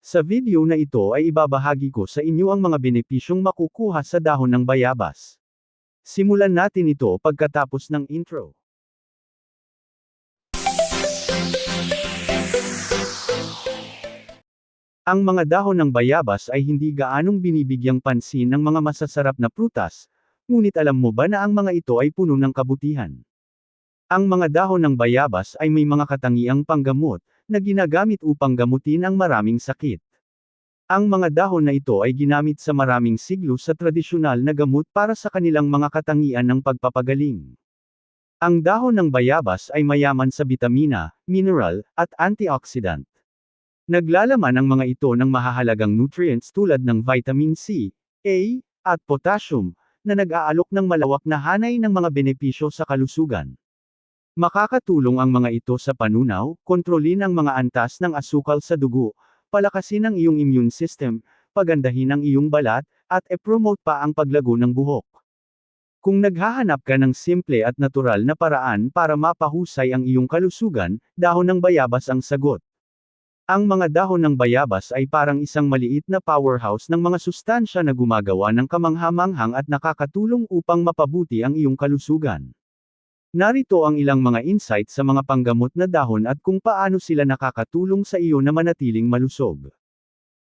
Sa video na ito ay ibabahagi ko sa inyo ang mga benepisyong makukuha sa dahon ng bayabas. Simulan natin ito pagkatapos ng intro. Ang mga dahon ng bayabas ay hindi gaanong binibigyang pansin ng mga masasarap na prutas, ngunit alam mo ba na ang mga ito ay puno ng kabutihan? Ang mga dahon ng bayabas ay may mga katangiang panggamot, na ginagamit upang gamutin ang maraming sakit. Ang mga dahon na ito ay ginamit sa maraming siglo sa tradisyonal na gamot para sa kanilang mga katangian ng pagpapagaling. Ang dahon ng bayabas ay mayaman sa bitamina, mineral, at antioxidant. Naglalaman ang mga ito ng mahahalagang nutrients tulad ng vitamin C, A, at potassium, na nag-aalok ng malawak na hanay ng mga benepisyo sa kalusugan. Makakatulong ang mga ito sa panunaw, kontrolin ang mga antas ng asukal sa dugo, palakasin ang iyong immune system, pagandahin ang iyong balat, at e-promote pa ang paglago ng buhok. Kung naghahanap ka ng simple at natural na paraan para mapahusay ang iyong kalusugan, dahon ng bayabas ang sagot. Ang mga dahon ng bayabas ay parang isang maliit na powerhouse ng mga sustansya na gumagawa ng kamanghamanghang at nakakatulong upang mapabuti ang iyong kalusugan. Narito ang ilang mga insight sa mga panggamot na dahon at kung paano sila nakakatulong sa iyo na manatiling malusog.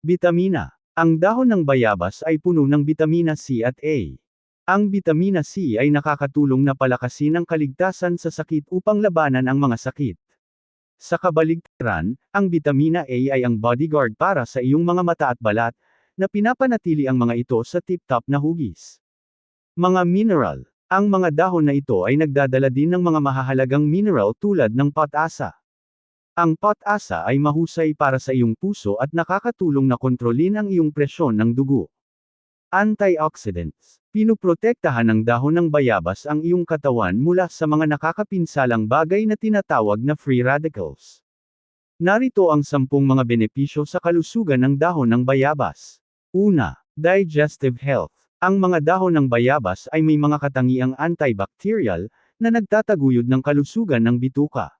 Bitamina. Ang dahon ng bayabas ay puno ng bitamina C at A. Ang bitamina C ay nakakatulong na palakasin ang kaligtasan sa sakit upang labanan ang mga sakit. Sa kabaligtaran, ang bitamina A ay ang bodyguard para sa iyong mga mata at balat, na pinapanatili ang mga ito sa tip-top na hugis. Mga mineral. Ang mga dahon na ito ay nagdadala din ng mga mahahalagang mineral tulad ng potasa. Ang potasa ay mahusay para sa iyong puso at nakakatulong na kontrolin ang iyong presyon ng dugo. Antioxidants. Pinuprotektahan ng dahon ng bayabas ang iyong katawan mula sa mga nakakapinsalang bagay na tinatawag na free radicals. Narito ang sampung mga benepisyo sa kalusugan ng dahon ng bayabas. Una, digestive health. Ang mga dahon ng bayabas ay may mga katangiang antibacterial, na nagtataguyod ng kalusugan ng bituka.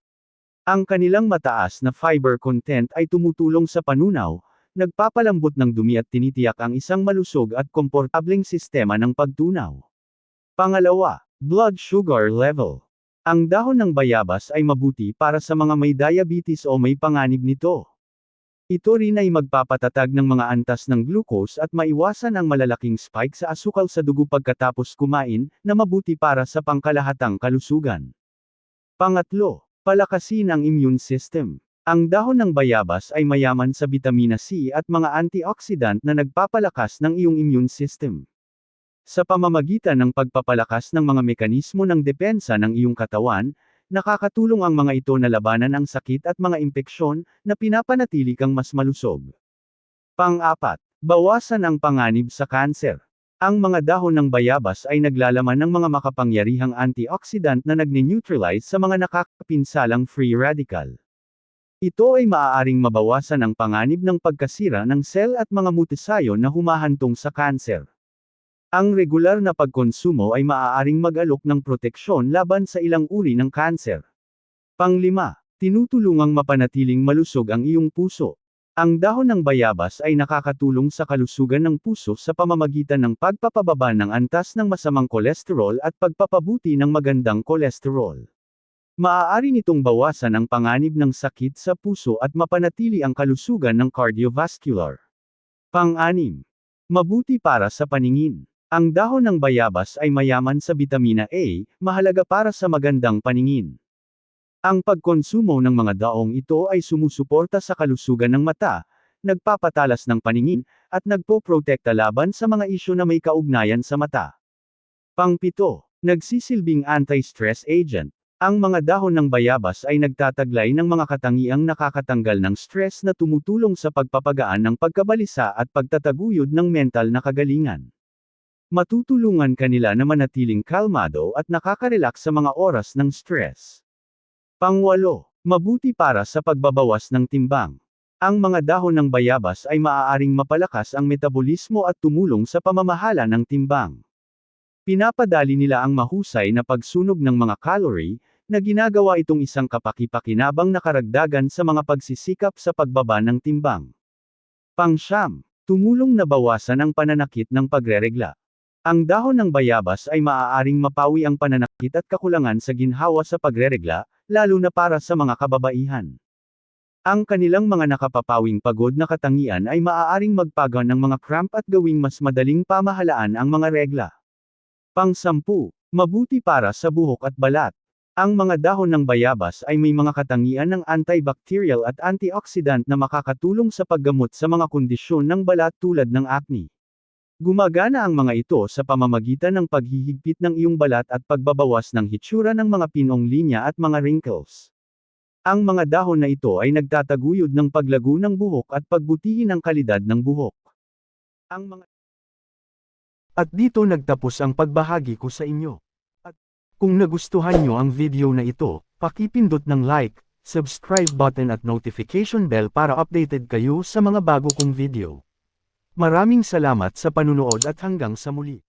Ang kanilang mataas na fiber content ay tumutulong sa panunaw, nagpapalambot ng dumi at tinitiyak ang isang malusog at komportableng sistema ng pagtunaw. Pangalawa, blood sugar level. Ang dahon ng bayabas ay mabuti para sa mga may diabetes o may panganib nito. Ito rin ay magpapatatag ng mga antas ng glucose at maiwasan ang malalaking spike sa asukal sa dugo pagkatapos kumain, na mabuti para sa pangkalahatang kalusugan. Pangatlo, palakasin ang immune system. Ang dahon ng bayabas ay mayaman sa bitamina C at mga antioxidant na nagpapalakas ng iyong immune system. Sa pamamagitan ng pagpapalakas ng mga mekanismo ng depensa ng iyong katawan, nakakatulong ang mga ito na labanan ang sakit at mga impeksyon, na pinapanatili kang mas malusog. Pang-apat, bawasan ang panganib sa kanser. Ang mga dahon ng bayabas ay naglalaman ng mga makapangyarihang antioxidant na nagne-neutralize sa mga nakakapinsalang free radical. Ito ay maaaring mabawasan ang panganib ng pagkasira ng sel at mga mutasayon na humahantong sa kanser. Ang regular na pagkonsumo ay maaaring mag-alok ng proteksyon laban sa ilang uri ng kanser. Panglima, tinutulungang mapanatiling malusog ang iyong puso. Ang dahon ng bayabas ay nakakatulong sa kalusugan ng puso sa pamamagitan ng pagpapababa ng antas ng masamang kolesterol at pagpapabuti ng magandang kolesterol. Maaari nitong bawasan ang panganib ng sakit sa puso at mapanatili ang kalusugan ng cardiovascular. Pang-anim. Mabuti para sa paningin. Ang dahon ng bayabas ay mayaman sa bitamina A, mahalaga para sa magandang paningin. Ang pagkonsumo ng mga daong ito ay sumusuporta sa kalusugan ng mata, nagpapatalas ng paningin, at nagpoprotekta laban sa mga isyo na may kaugnayan sa mata. Pangpito, nagsisilbing anti-stress agent. Ang mga dahon ng bayabas ay nagtataglay ng mga katangiang nakakatanggal ng stress na tumutulong sa pagpapagaan ng pagkabalisa at pagtataguyod ng mental na kagalingan. Matutulungan kanila na manatiling kalmado at nakaka-relax sa mga oras ng stress. Pangwalo, mabuti para sa pagbabawas ng timbang. Ang mga dahon ng bayabas ay maaaring mapalakas ang metabolismo at tumulong sa pamamahala ng timbang. Pinapadali nila ang mahusay na pagsunog ng mga calorie, na ginagawa itong isang kapaki-pakinabang na karagdagan sa mga pagsisikap sa pagbaba ng timbang. Pangsyam, tumulong na bawasan ang pananakit ng pagreregla. Ang dahon ng bayabas ay maaaring mapawi ang pananakit at kakulangan sa ginhawa sa pagreregla, lalo na para sa mga kababaihan. Ang kanilang mga nakapapawing pagod na katangian ay maaaring magpaga ng mga cramp at gawing mas madaling pamahalaan ang mga regla. Pangsampu, mabuti para sa buhok at balat. Ang mga dahon ng bayabas ay may mga katangian ng antibacterial at antioxidant na makakatulong sa paggamot sa mga kondisyon ng balat tulad ng acne. Gumagana ang mga ito sa pamamagitan ng paghihigpit ng iyong balat at pagbabawas ng hitsura ng mga pinong linya at mga wrinkles. Ang mga dahon na ito ay nagtataguyod ng paglago ng buhok at pagbutihin ang kalidad ng buhok. Ang mga At dito nagtapos ang pagbahagi ko sa inyo. At kung nagustuhan nyo ang video na ito, pakipindot ng like, subscribe button at notification bell para updated kayo sa mga bago kong video. Maraming salamat sa panunood at hanggang sa muli.